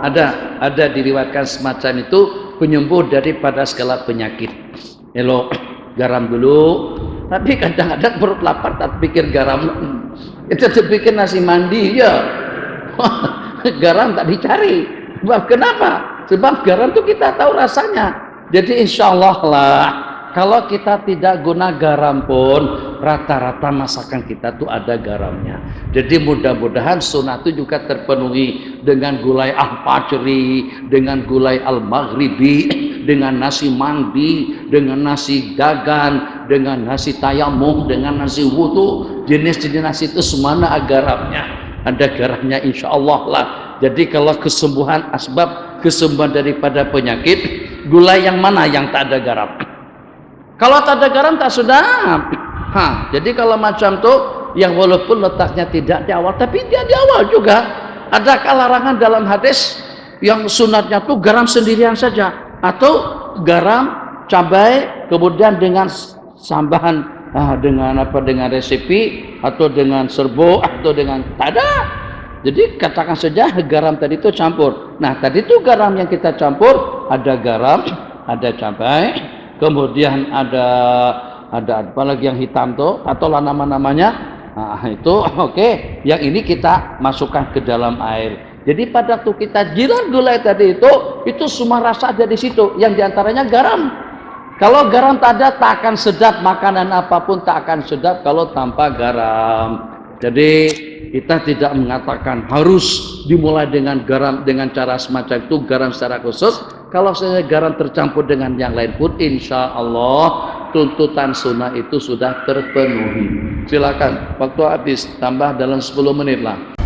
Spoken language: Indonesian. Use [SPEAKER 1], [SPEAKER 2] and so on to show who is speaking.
[SPEAKER 1] Ada, ada diriwatkan semacam itu penyembuh daripada segala penyakit. Elo garam dulu, tapi kadang-kadang perut lapar tak pikir garam. Kita terpikir nasi mandi ya. garam tak dicari. Sebab kenapa? Sebab garam itu kita tahu rasanya. Jadi insya Allah lah kalau kita tidak guna garam pun rata-rata masakan kita tuh ada garamnya. Jadi mudah-mudahan sunnah itu juga terpenuhi dengan gulai al-fajri, dengan gulai al-maghribi, dengan nasi mandi, dengan nasi dagan, dengan nasi tayamum, dengan nasi wudhu. Jenis-jenis nasi itu semana garamnya. Ada garamnya insya Allah lah. Jadi kalau kesembuhan asbab kesembuhan daripada penyakit, gulai yang mana yang tak ada garam? Kalau tak ada garam tak sedap. Ha, jadi kalau macam tuh yang walaupun letaknya tidak di awal tapi dia di awal juga. Adakah larangan dalam hadis yang sunatnya tuh garam sendirian saja atau garam, cabai kemudian dengan sambahan ah, dengan apa dengan resipi atau dengan serbo atau dengan tak ada. Jadi katakan saja garam tadi itu campur. Nah, tadi itu garam yang kita campur ada garam, ada cabai, kemudian ada ada apa lagi yang hitam tuh? Atau nama-namanya. Nah, itu oke. Okay. yang ini kita masukkan ke dalam air. Jadi pada tuh kita jiran gulai tadi itu itu semua rasa ada di situ. Yang di antaranya garam. Kalau garam tak ada tak akan sedap. Makanan apa pun tak akan sedap kalau tanpa garam. Jadi kita tidak mengatakan harus dimulai dengan garam dengan cara semacam itu garam secara khusus. Kalau saya garam tercampur dengan yang lain pun insya Allah tuntutan sunnah itu sudah terpenuhi. Silakan waktu habis tambah dalam 10 menit lah